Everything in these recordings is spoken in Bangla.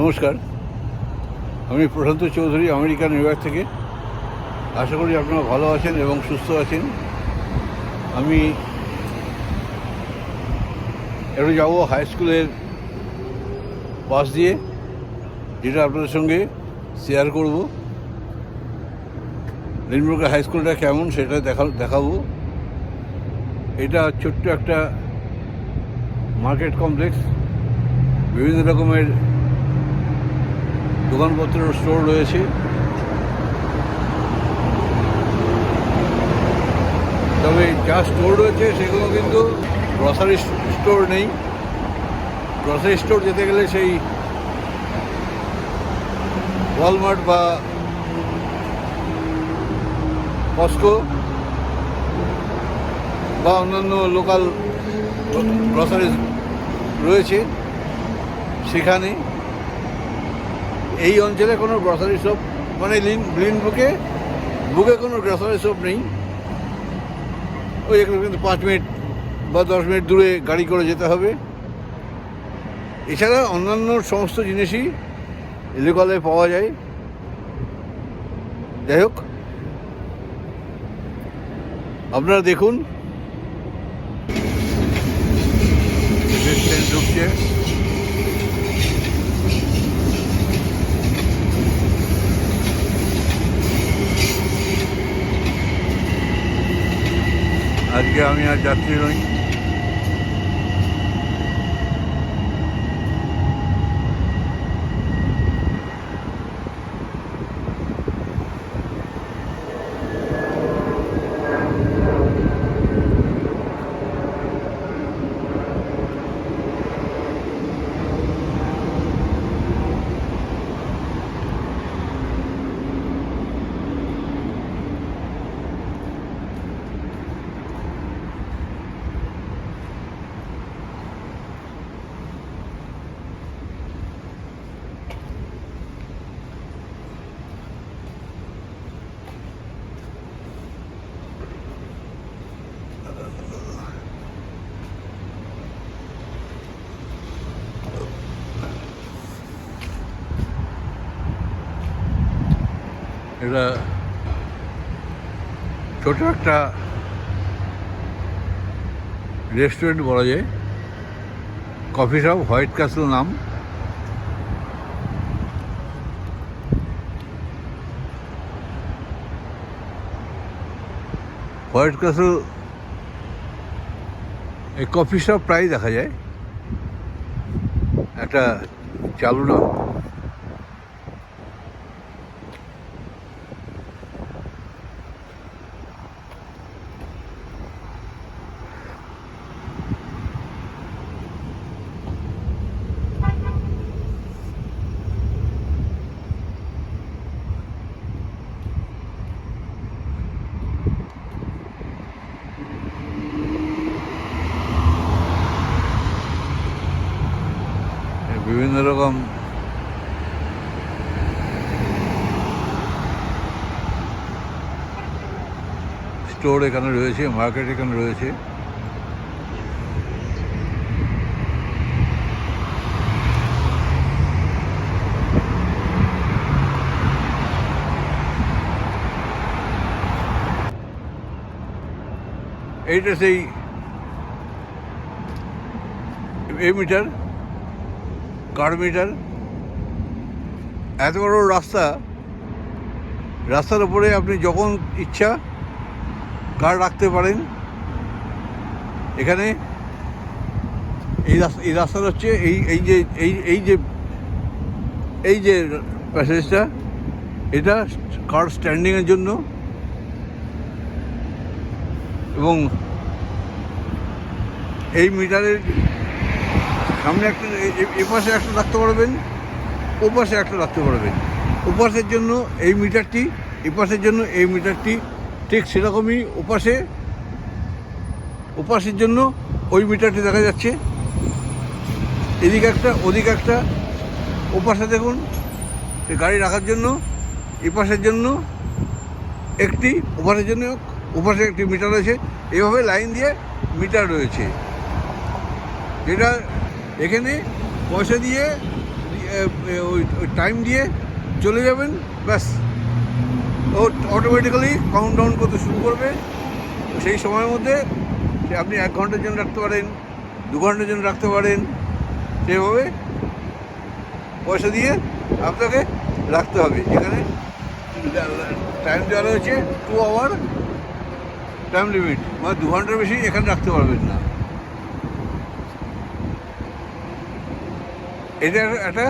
নমস্কার। আমি Prashanta Chowdhury, America, New York থেকে। আশা করি আপনারা ভালো আছেন এবং সুস্থ আছেন। আমি একটু যাব হাই স্কুলের পাশ দিয়ে, যেটা আপনাদের সঙ্গে শেয়ার করব। লিনব্রুকের হাই স্কুলটা কেমন সেটা দেখা দেখাবো। এটা ছোট্ট একটা মার্কেট কমপ্লেক্স বিভিন্ন রকমের দোকানপত্র স্টোর রয়েছে। তবে যা স্টোর রয়েছে সেগুলো কিন্তু গ্রসারি স্টোর নেই। গ্রসারি স্টোর যেতে গেলে সেই ওয়ালমার্ট বা কস্কো বা অন্যান্য লোকাল গ্রসারি রয়েছে সেখানে। এই অঞ্চলে কোনো গ্রসারি শপ মানে লিন বুকে বুকে কোনো গ্রসারি শপ নেই। ওই কিন্তু পাঁচ মিনিট বা দশ মিনিট দূরে গাড়ি করে যেতে হবে। এছাড়া অন্যান্য সমস্ত জিনিসই লোকালে পাওয়া যায়। যাই হোক, আপনারা দেখুন। ঢুকছে আজকে আমি আর যাত্রী নই এটা ছোট একটা রেস্টুরেন্ট বলা যায়। কফি শপ হোয়াইট ক্যাসেল নাম। হোয়াইট ক্যাসেল এই কফি শপ প্রায় দেখা যায়। একটা চালু নাম বিভিন্ন রকম স্টোর এখানে রয়েছে মার্কেট এখানে রয়েছে। এইটা সেই এ মিটার কার মিটার এত বড় রাস্তা, রাস্তার উপরে আপনি যখন ইচ্ছা কার রাখতে পারেন। এখানে এই রাস্তা এই রাস্তাটা হচ্ছে এই এই যে, এই এই যে এই যে প্যাসেজটা, এটা কার স্ট্যান্ডিংয়ের জন্য। এবং এই মিটারের সামনে একটা এপাশে একটা রাখতে পারবেন ওপাশে একটা রাখতে পারবেন। ওপাশের জন্য এই মিটারটি এপাশের জন্য এই মিটারটি ঠিক সেরকমই ওপাশে, ওপাশের জন্য ওই মিটারটি দেখা যাচ্ছে। এদিকে একটা, ওদিকে একটা, ওপাশে দেখুন গাড়ি রাখার জন্য, এপাশের জন্য, একটি, ওপাশের জন্য, ওপাশে একটি মিটার রয়েছে। এভাবে লাইন দিয়ে মিটার রয়েছে। যেটা এখানে পয়সা দিয়ে ওই টাইম দিয়ে চলে যাবেন, ব্যাস। ও অটোমেটিক্যালি কাউন্ট ডাউন করতে শুরু করবে। সেই সময়ের মধ্যে আপনি এক ঘণ্টার জন্য রাখতে পারেন, দু ঘণ্টার জন্য রাখতে পারেন, সেভাবে পয়সা দিয়ে আপনাকে রাখতে হবে। এখানে টাইম দেওয়া রয়েছে টু আওয়ার টাইম লিমিট মানে দু ঘণ্টার বেশি এখানে রাখতে পারবেন না। এটা একটা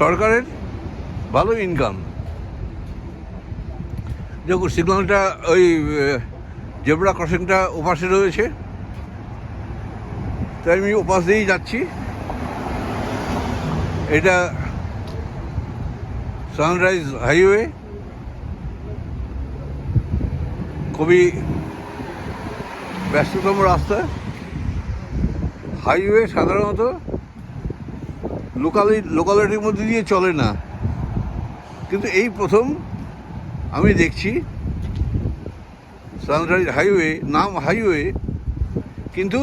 সরকারের ভালো ইনকাম দেখুন, সিগন্যালটা ওই জেবরা ক্রসিংটা ওপাশে রয়েছে। তাই আমি ওপাশ দিয়েই যাচ্ছি। এটা সানরাইজ হাইওয়ে। খুবই ব্যস্ততম রাস্তা। হাইওয়ে সাধারণত লোকালি, লোকালিটির মধ্যে দিয়ে চলে না। কিন্তু এই প্রথম আমি দেখছি সানরাইজ হাইওয়ে নাম হাইওয়ে কিন্তু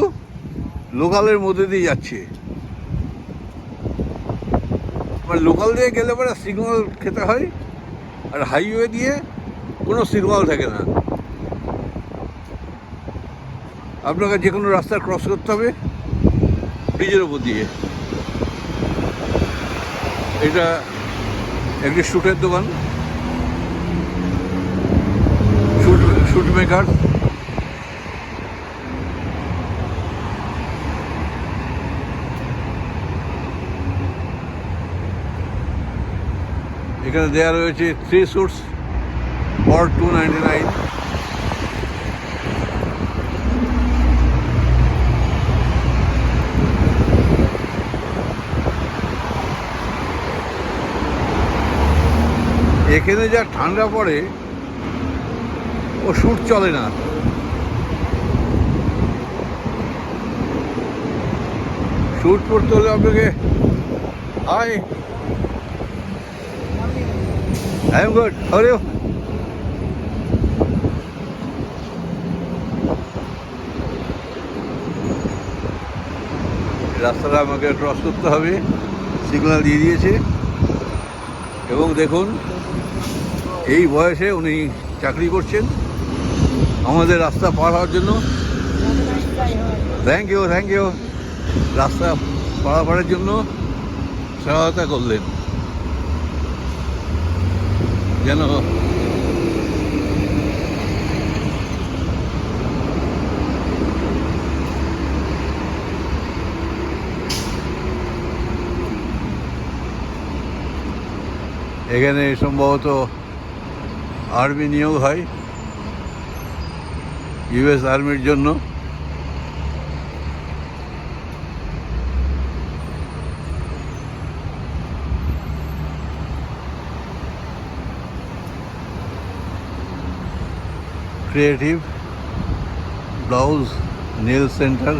লোকালের মধ্যে দিয়ে যাচ্ছে। মানে লোকাল দিয়ে গেলে পরে সিগন্যাল খেতে হয়, আর হাইওয়ে দিয়ে কোনো সিগন্যাল থাকে না। আপনাকে যে কোনো রাস্তা ক্রস করতে হবে ব্রিজের ওপর দিয়ে। এটা একটি শ্যুটের দোকান শ্যুট শ্যুট মেকার এখানে দেওয়া রয়েছে three suits for two ninety nine এখানে যা ঠান্ডা পড়ে ও শ্যুট চলে না। শ্যুট করতে হলে আপনাকে hi I am good how রাস্তাটা আমাকে ক্রস করতে হবে সিগন্যাল দিয়ে দিয়েছে। এবং দেখুন, এই বয়সে উনি চাকরি করছেন। আমাদের রাস্তা পার হওয়ার জন্য। থ্যাংক ইউ থ্যাংক ইউ রাস্তা পারাপারের জন্য সহায়তা করলেন। যেন এখানে সম্ভবত আর্মি নিয়োগ হয়। ইউএস আর্মির জন্য ক্রিয়েটিভ ব্লাউজ নেল সেন্টার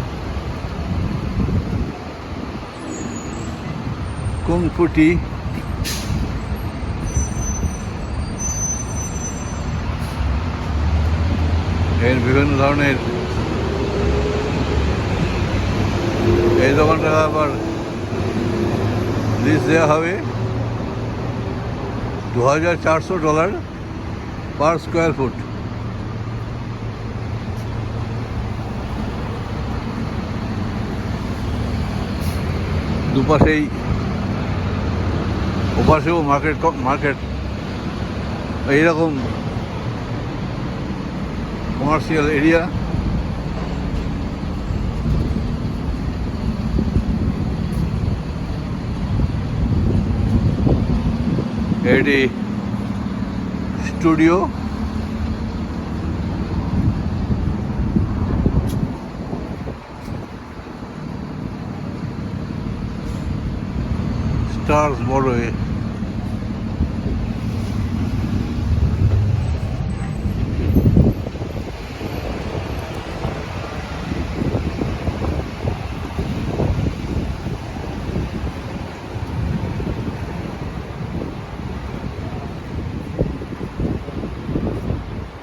কুংফুটি এর বিভিন্ন ধরনের এই দোকানটা আবার লিস্ট দেওয়া হবে। দু হাজার চারশো ডলার পার স্কোয়ার ফুট দুপাশেই, ওপাশেও মার্কেট মার্কেট এইরকম কমার্শিয়াল area. এটি studio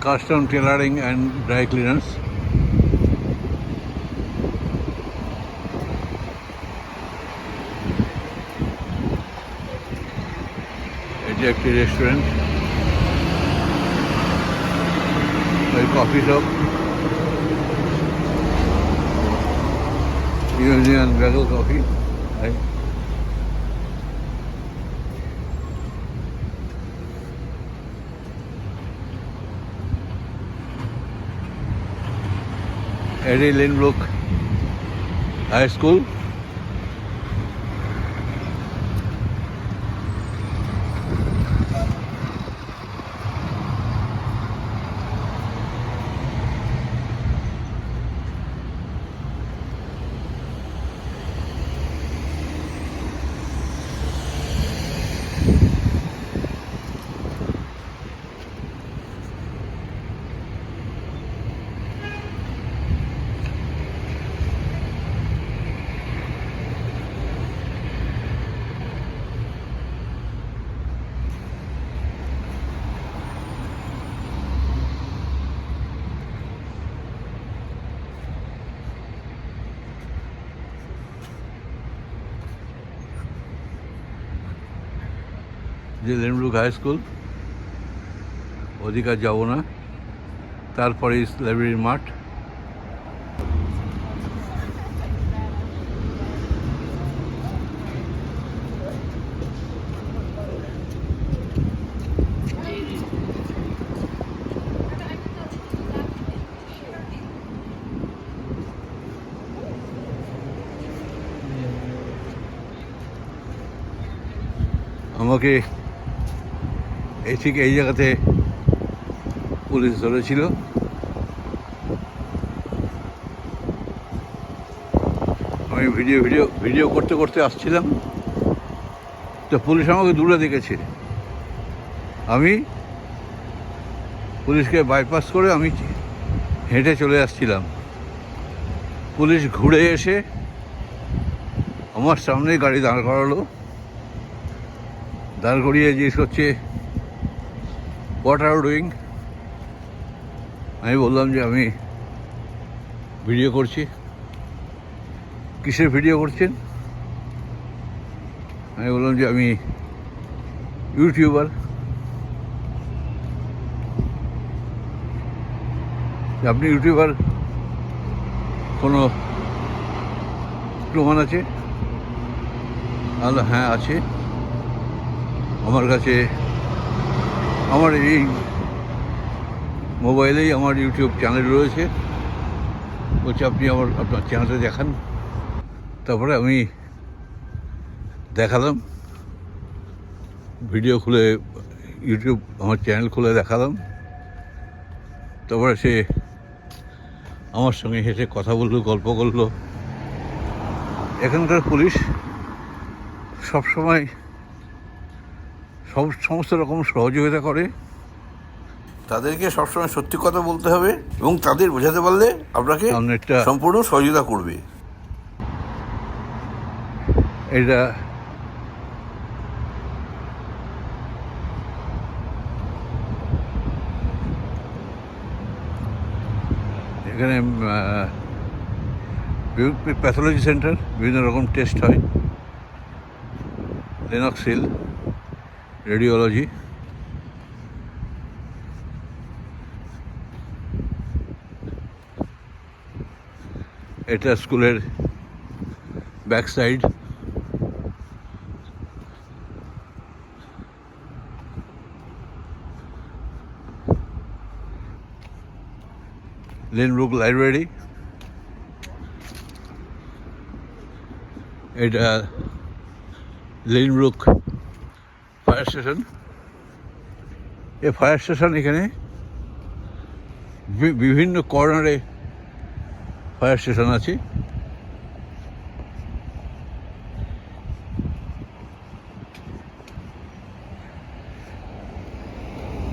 custom tailoring and dry cleaners. এটা একটি রেস্টুরেন্ট ওই coffee shop union bagel coffee Eddie Lindbrook High School. যে লেনব্রুক হাই স্কুল ওদিকে আর যাব না তারপরে লাইব্রেরির মাঠ। আমাকে এই ঠিক এই জায়গাতে পুলিশ ধরেছিল। আমি ভিডিও ভিডিও ভিডিও করতে করতে আসছিলাম। তো পুলিশ আমাকে দূরে দেখেছে। আমি পুলিশকে বাইপাস করে আমি হেঁটে চলে আসছিলাম। পুলিশ ঘুরে এসে আমার সামনে গাড়ি দাঁড় করালো। দাঁড় করিয়ে জিজ্ঞেস করছে হোয়াট আর ডুইং আমি বললাম যে আমি ভিডিও করছি। কিসের ভিডিও করছেন? আমি বললাম যে আমি ইউটিউবার আপনি ইউটিউবার কোনো প্রমাণ আছে? হ্যাঁ আছে। আমার কাছে আমার এই মোবাইলেই আমার ইউটিউব চ্যানেল রয়েছে। বলছে, আপনি আমার, আপনার চ্যানেলটা দেখান। তারপরে আমি দেখালাম। ভিডিও খুলে, ইউটিউব আমার চ্যানেল খুলে দেখালাম। তারপরে সে আমার সঙ্গে হেসে কথা বলল, গল্প করল। এখানকার পুলিশ সবসময় সব সমস্ত রকম সহযোগিতা করে। তাদেরকে সবসময় সত্যি কথা বলতে হবে এবং তাদের বোঝাতে পারলে আপনাকে সম্পূর্ণ সহযোগিতা করবে। এটা এখানে প্যাথোলজি সেন্টার বিভিন্ন রকম টেস্ট হয়। লেনক্সিল রেডিওলজি এটা স্কুলের ব্যাক সাইড লেনব্রুক লাইব্রেরি এটা লেনব্রুক ফায়ার স্টেশন এই ফায়ার স্টেশন এখানে বিভিন্ন কর্নারে ফায়ার স্টেশন আছে।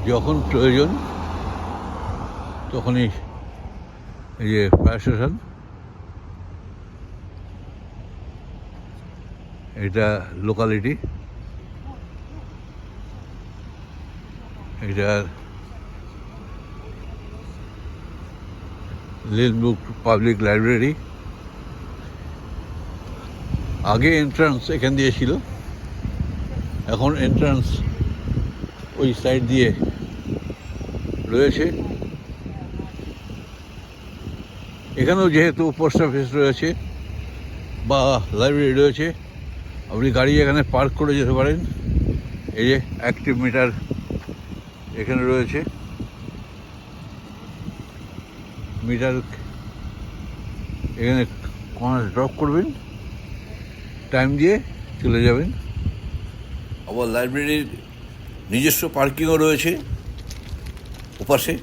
যখন প্রয়োজন, তখনই এই যে ফায়ার স্টেশন এটা লোকালিটি এটা লিলবুক পাবলিক লাইব্রেরি আগে এন্ট্রান্স এখান দিয়ে ছিল। এখন এন্ট্রান্স ওই সাইড দিয়ে রয়েছে। এখানেও যেহেতু পোস্ট অফিস রয়েছে বা লাইব্রেরি রয়েছে, আপনি গাড়ি এখানে পার্ক করে যেতে পারেন। এই যে অ্যাক্টিভ মিটার এখানে রয়েছে মিটার, এখানে কনার ড্রপ করবেন টাইম দিয়ে চলে যাবেন। আবার লাইব্রেরির নিজস্ব পার্কিংও রয়েছে, ওপাশে।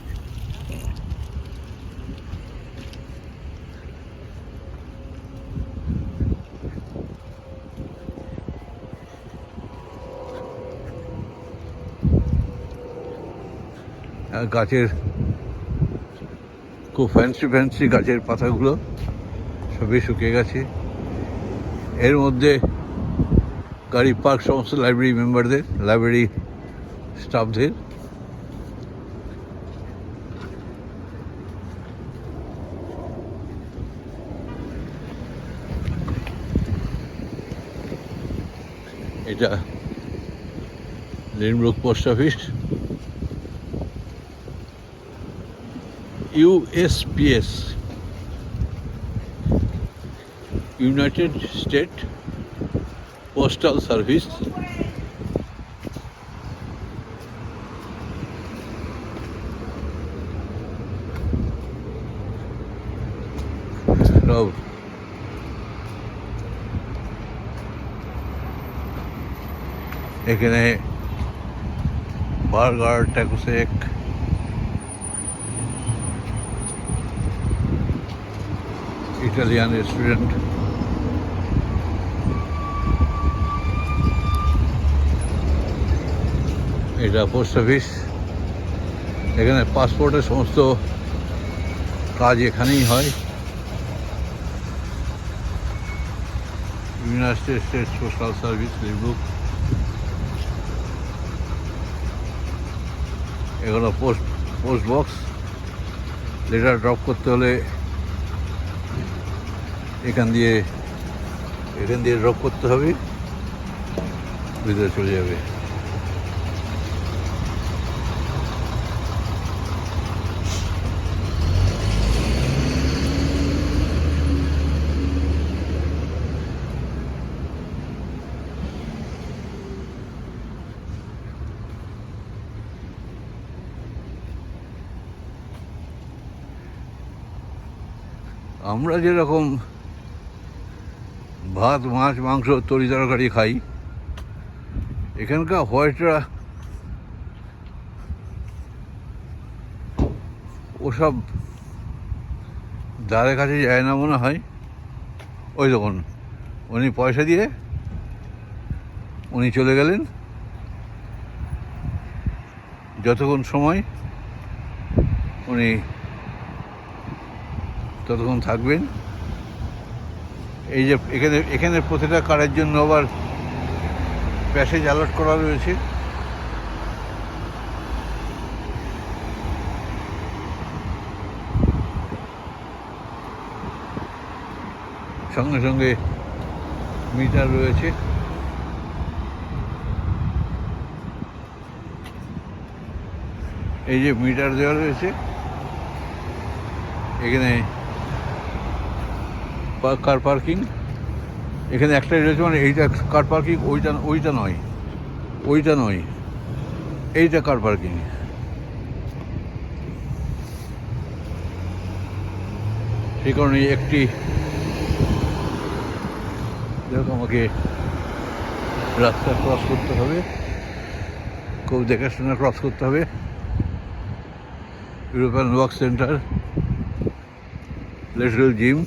গাছের খুব ফ্যান্সি ফ্যান্সি গাছের পাতাগুলো সবই শুকিয়ে গেছে। এর মধ্যে গাড়ি পার্ক সমস্ত লাইব্রেরি মেম্বারদের লাইব্রেরি স্টাফদের এটা Lindbrook post office. USPS United State postal service সব এখানে বার্গার ট্যাকোসেক ইটালিয়ান রেস্টুরেন্ট এটা পোস্ট অফিস এখানে পাসপোর্টের সমস্ত কাজ এখানেই হয়। United States postal service Lindbrook এগুলো post post box letter drop করতে হলে এখান দিয়ে এখান দিয়ে ড্রপ করতে হবে। ভিতরে চলে যাবে। আমরা যেরকম ভাত, মাছ, মাংস তরি তরকারি খাই। এখানকার হোয়াইটরা ওসব যাদের কাছে যায় না মনে হয়, ওই দেখুন, উনি পয়সা দিয়ে উনি চলে গেলেন। যতক্ষণ সময় উনি ততক্ষণ থাকবেন। এই যে এখানে এখানে প্রতিটা কারের জন্য আবার প্যাসেজ অ্যালার্ট করা রয়েছে। সঙ্গে সঙ্গে মিটার রয়েছে। এই যে মিটার দেওয়া রয়েছে। এখানে কার পার্কিং এখানে একটাই রয়েছে মানে এইটা কার পার্কিং ওইটা ওইটা নয়। ওইটা নয়। এইটা কার পার্কিং সেই কারণে একটি দেখো আমাকে রাস্তা ক্রস করতে হবে। খুব দেখাশোনা ক্রস করতে হবে। European work centre Little Gym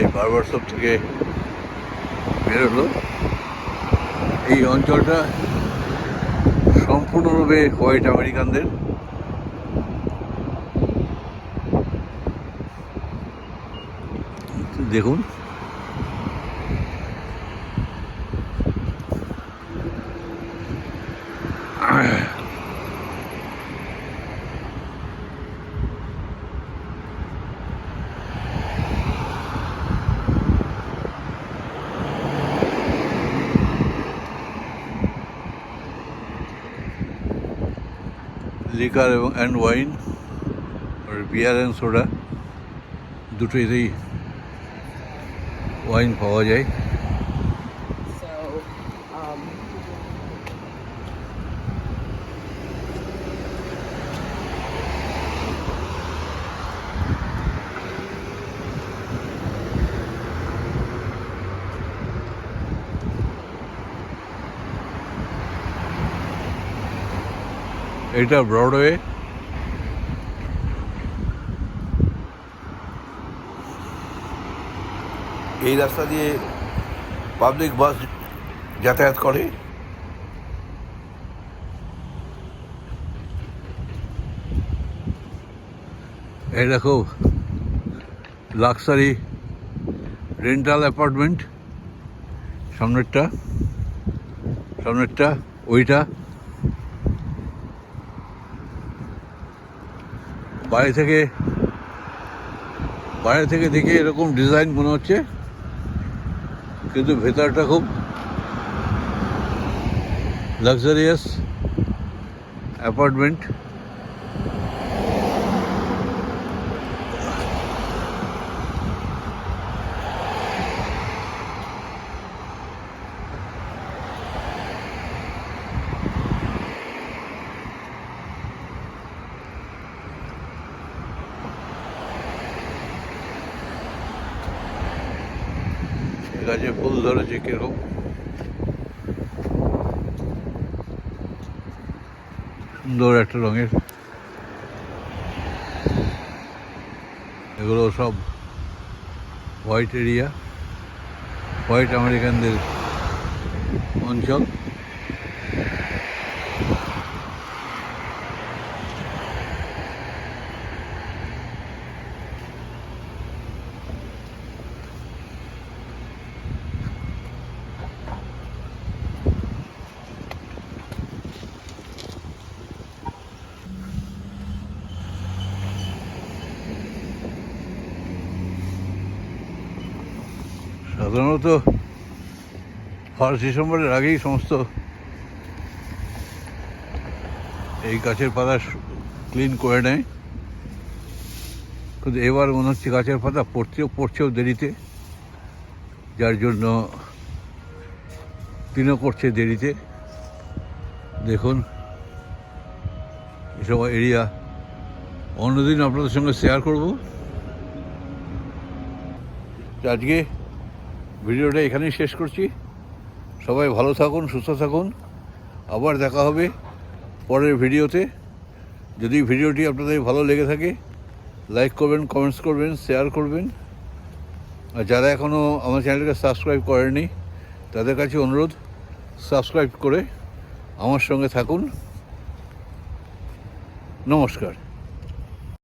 এই বারবার সব থেকে বেরোলো এই অঞ্চলটা সম্পূর্ণরূপে হোয়াইট আমেরিকানদের। দেখুন। লিকার এবং অ্যান্ড ওয়াইন আর বিয়ার অ্যান্ড সোডা দুটোইতেই ওয়াইন পাওয়া যায়। এটা ব্রডওয়ে এই রাস্তা দিয়ে পাবলিক বাস যাতায়াত করে। এটা খুব লাক্সারি রেন্টাল অ্যাপার্টমেন্ট সামনেরটা সামনেরটা ওইটা। বাইরে থেকে বাইরে থেকে দেখে এরকম ডিজাইন মনে হচ্ছে কিন্তু ভেতরটা খুব লাক্সারিয়াস অ্যাপার্টমেন্ট এগুলো সব হোয়াইট এরিয়া হোয়াইট আমেরিকানদের অঞ্চল। সাধারণত ফার্স্ট ডিসেম্বরের আগেই সমস্ত এই গাছের পাতা ক্লিন করে নেয়। কিন্তু এবার মনে হচ্ছে গাছের পাতা পড়তেও পড়ছেও দেরিতে। যার জন্য দিনও করছে দেরিতে। দেখুন, এসব এরিয়া। অন্যদিন আপনাদের সঙ্গে শেয়ার করব। তো আজকে ভিডিওটা এখানেই শেষ করছি। সবাই ভালো থাকুন, সুস্থ থাকুন। আবার দেখা হবে পরের ভিডিওতে। যদি ভিডিওটি আপনাদের ভালো লেগে থাকে লাইক করবেন কমেন্টস করবেন শেয়ার করবেন। আর যারা এখনও আমার চ্যানেলকে সাবস্ক্রাইব করেনি তাদের কাছে অনুরোধ সাবস্ক্রাইব করে আমার সঙ্গে থাকুন। নমস্কার।